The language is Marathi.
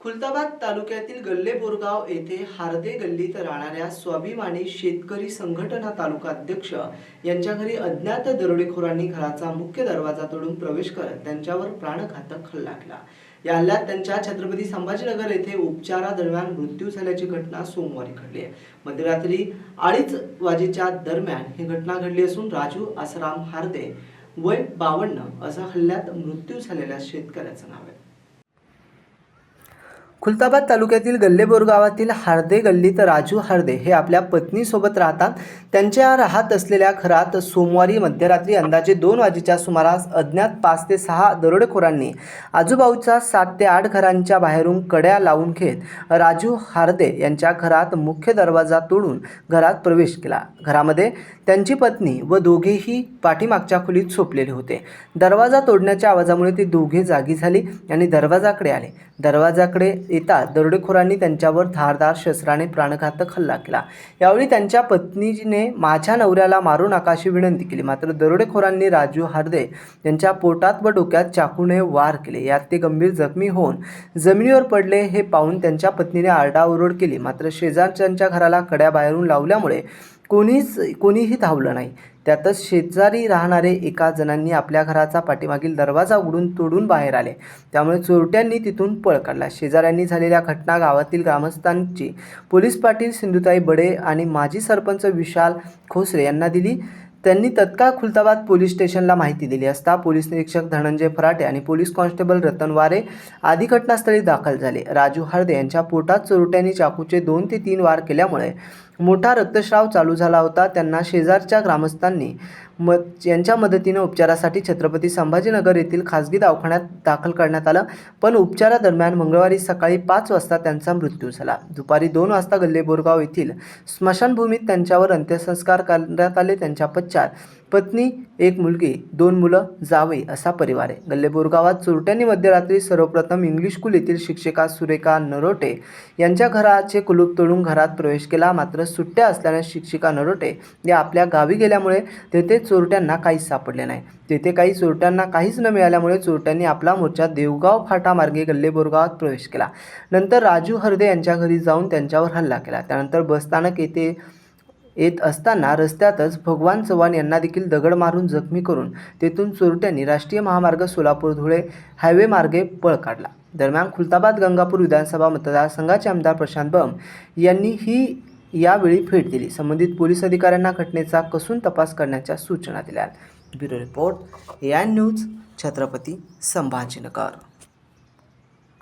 खुलताबाद तालुक्यातील गल्ले बोरगाव येथे हार्दे गल्लीत राहणाऱ्या स्वाभिमानी शेतकरी संघटना तालुका अध्यक्ष यांच्या घरी अज्ञात दरोडेखोरांनी घराचा मुख्य दरवाजा तोडून प्रवेश करत त्यांच्यावर प्राणघातक हल्ला केला. या हल्ल्यात त्यांच्या छत्रपती संभाजीनगर येथे उपचारादरम्यान मृत्यू झाल्याची घटना सोमवारी घडली आहे. मध्यरात्री अडीच वाजेच्या दरम्यान ही घटना घडली असून राजू आसाराम हार्दे वय बावन्न असं हल्ल्यात मृत्यू झालेल्या शेतकऱ्याचं नाव आहे. खुलताबाद तालुक्यातील गल्लेबोर गावातील हार्दे गल्लीत राजू हार्दे हे आपल्या पत्नीसोबत राहतात. त्यांच्या राहत असलेल्या घरात सोमवारी मध्यरात्री अंदाजे दोन वाजेच्या सुमारास अज्ञात पाच ते सहा दरोडेखोरांनी आजूबाजूच्या सात ते आठ घरांच्या बाहेरून कड्या लावून घेत राजू हार्दे यांच्या घरात मुख्य दरवाजा तोडून घरात प्रवेश केला. घरामध्ये त्यांची पत्नी व दोघेही पाठीमागच्या खोलीत झोपलेले होते. दरवाजा तोडण्याच्या आवाजामुळे ते दोघे जागी झाले आणि दरवाजाकडे आले. दरवाजाकडे येता दरोडेखोरांनी त्यांच्यावर धारदार शस्त्राने प्राणघातक हल्ला केला. यावेळी त्यांच्या पत्नीने माझ्या नवऱ्याला मारू नका अशी विनंती केली. मात्र दरोडेखोरांनी राजू हार्दे यांच्या पोटात व डोक्यात चाकूने वार केले. यात ते गंभीर जखमी होऊन जमिनीवर पडले हे पाहून त्यांच्या पत्नीने आरडाओरड केली. मात्र शेजारच्यांच्या घराला कड्या बाहेरून लावल्यामुळे कोणीच कोणीही धावलं नाही. त्यातच शेजारी राहणारे एका जणांनी आपल्या घराचा पाठीमागील दरवाजा उघडून तोडून बाहेर आले. त्यामुळे चोरट्यांनी तिथून पळ काढला. शेजाऱ्यांनी झालेल्या घटना गावातील ग्रामस्थांची पोलीस पाटील सिंधुताई बडे आणि माजी सरपंच विशाल खोसरे यांना दिली. त्यांनी तत्काळ खुलताबाद पोलीस स्टेशनला माहिती दिली असता पोलीस निरीक्षक धनंजय फराटे आणि पोलीस कॉन्स्टेबल रतन वारे आदी घटनास्थळी दाखल झाले. राजू हळदे यांच्या पोटात चोरट्यांनी चाकूचे दोन ते तीन वार केल्यामुळे मोठा रक्तस्राव चालू झाला होता. त्यांना शेजारच्या ग्रामस्थांनी म यांच्या मदतीनं उपचारासाठी छत्रपती संभाजीनगर येथील खासगी दवाखान्यात दाखल करण्यात आलं. पण उपचारादरम्यान मंगळवारी सकाळी पाच वाजता त्यांचा मृत्यू झाला. दुपारी दोन वाजता गल्ले बोरगाव येथील स्मशानभूमीत त्यांच्यावर अंत्यसंस्कार करण्यात आले. त्यांच्या पश्चात पत्नी एक मुलगी दोन मुलं जावई असा परिवार आहे. गल्ले गावात चोरट्यांनी मध्यरात्री सर्वप्रथम इंग्लिश स्कूल येथील शिक्षिका सुरेखा नरोटे यांच्या घराचे कुलूप तोडून घरात प्रवेश केला. मात्र सुट्ट्या असल्याने शिक्षिका नरोटे या आपल्या गावी गेल्यामुळे तेथे चोरट्यांना काहीच सापडले नाही. तेथे काही चोरट्यांना काहीच न मिळाल्यामुळे चोरट्यांनी आपला मोर्चा देवगाव फाटा मार्गे गल्ले प्रवेश केला. नंतर राजू हरदे यांच्या घरी जाऊन त्यांच्यावर हल्ला केला. त्यानंतर बसस्थानक येथे येत असताना रस्त्यातच भगवान चव्हाण यांना देखील दगड मारून जखमी करून तेथून चोरट्यांनी राष्ट्रीय महामार्ग सोलापूर धुळे हायवे मार्गे पळ काढला. दरम्यान खुलताबाद गंगापूर विधानसभा मतदारसंघाचे आमदार प्रशांत बम यांनी ही यावेळी भेट दिली. संबंधित पोलीस अधिकाऱ्यांना घटनेचा कसून तपास करण्याच्या सूचना दिल्या. ब्युरो रिपोर्ट या न्यूज छत्रपती संभाजीनगर.